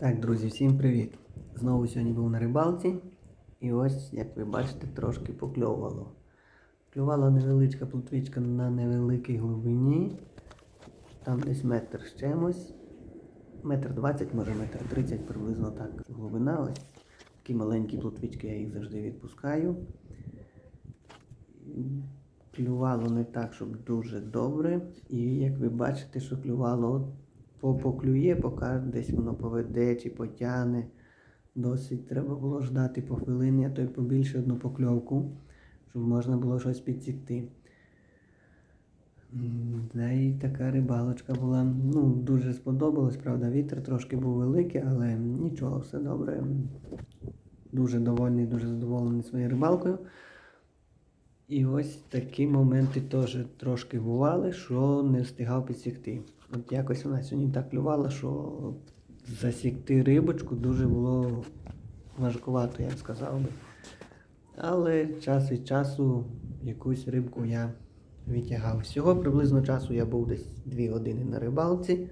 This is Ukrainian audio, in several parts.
Так, друзі, всім привіт! Знову сьогодні був на рибалці. І ось, як ви бачите, трошки покльовувало. Клювала невеличка плотвичка на невеликій глибині. Там десь метр з чимось. Метр двадцять, може метр тридцять, приблизно так глибина. Ось такі маленькі плотвички, я їх завжди відпускаю. Клювало не так, щоб дуже добре. І як ви бачите, що клювало поклює, поки десь воно поведе чи потягне. Досить треба було ждати по хвилині, а то й побільше одну покльовку, щоб можна було щось підсікти. Да і така рибалочка була. Ну, дуже сподобалось, правда, вітер трошки був великий, але нічого, все добре. Дуже довольний, дуже задоволений своєю рибалкою. І ось такі моменти теж трошки бували, що не встигав підсікти. От якось вона сьогодні так клювала, що засікти рибочку дуже було важкувато, я б сказав би. Але час від часу якусь рибку я витягав. Всього приблизно часу я був десь 2 години на рибалці.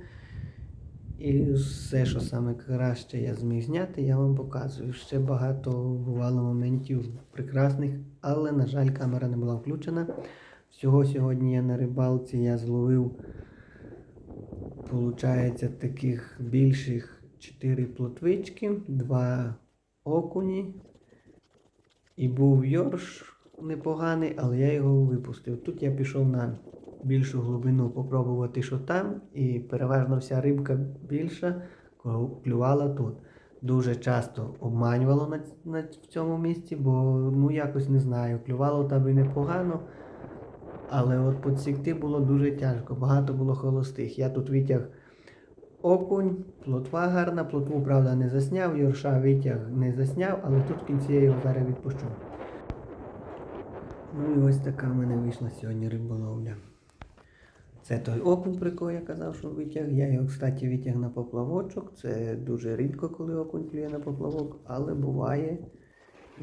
І все, що саме краще я зміг зняти, я вам показую. Ще багато бувало моментів прекрасних, але, на жаль, камера не була включена. Всього сьогодні я на рибалці я зловив, получається, таких більших 4 плотвички, 2 окуні. І був йорш непоганий, але я його випустив. Тут я пішов на більшу глибину попробувати, що там, і переважно вся рибка більша клювала тут. Дуже часто обманювало на, на в цьому місці, бо ну якось не знаю, клювало там і непогано. Але от підсікти було дуже тяжко, багато було холостих. Я тут витяг окунь, плотва гарна, плотву, правда, не засняв, Йорша витяг не засняв, але тут в кінці я його зараз відпущу. Ну і ось така в мене вийшла сьогодні риболовля. Це той окунь, про якого я казав, що витяг. Я його, кстати, витяг на поплавочок. Це дуже рідко, коли окунь клює на поплавок, але буває.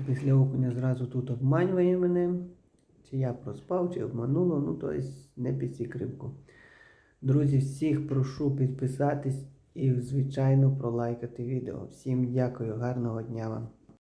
Після окуня зразу тут обманює мене. Чи я проспав, чи обмануло, ну тобто не підсік рибку. Друзі, всіх прошу підписатись і, звичайно, пролайкати відео. Всім дякую, гарного дня вам.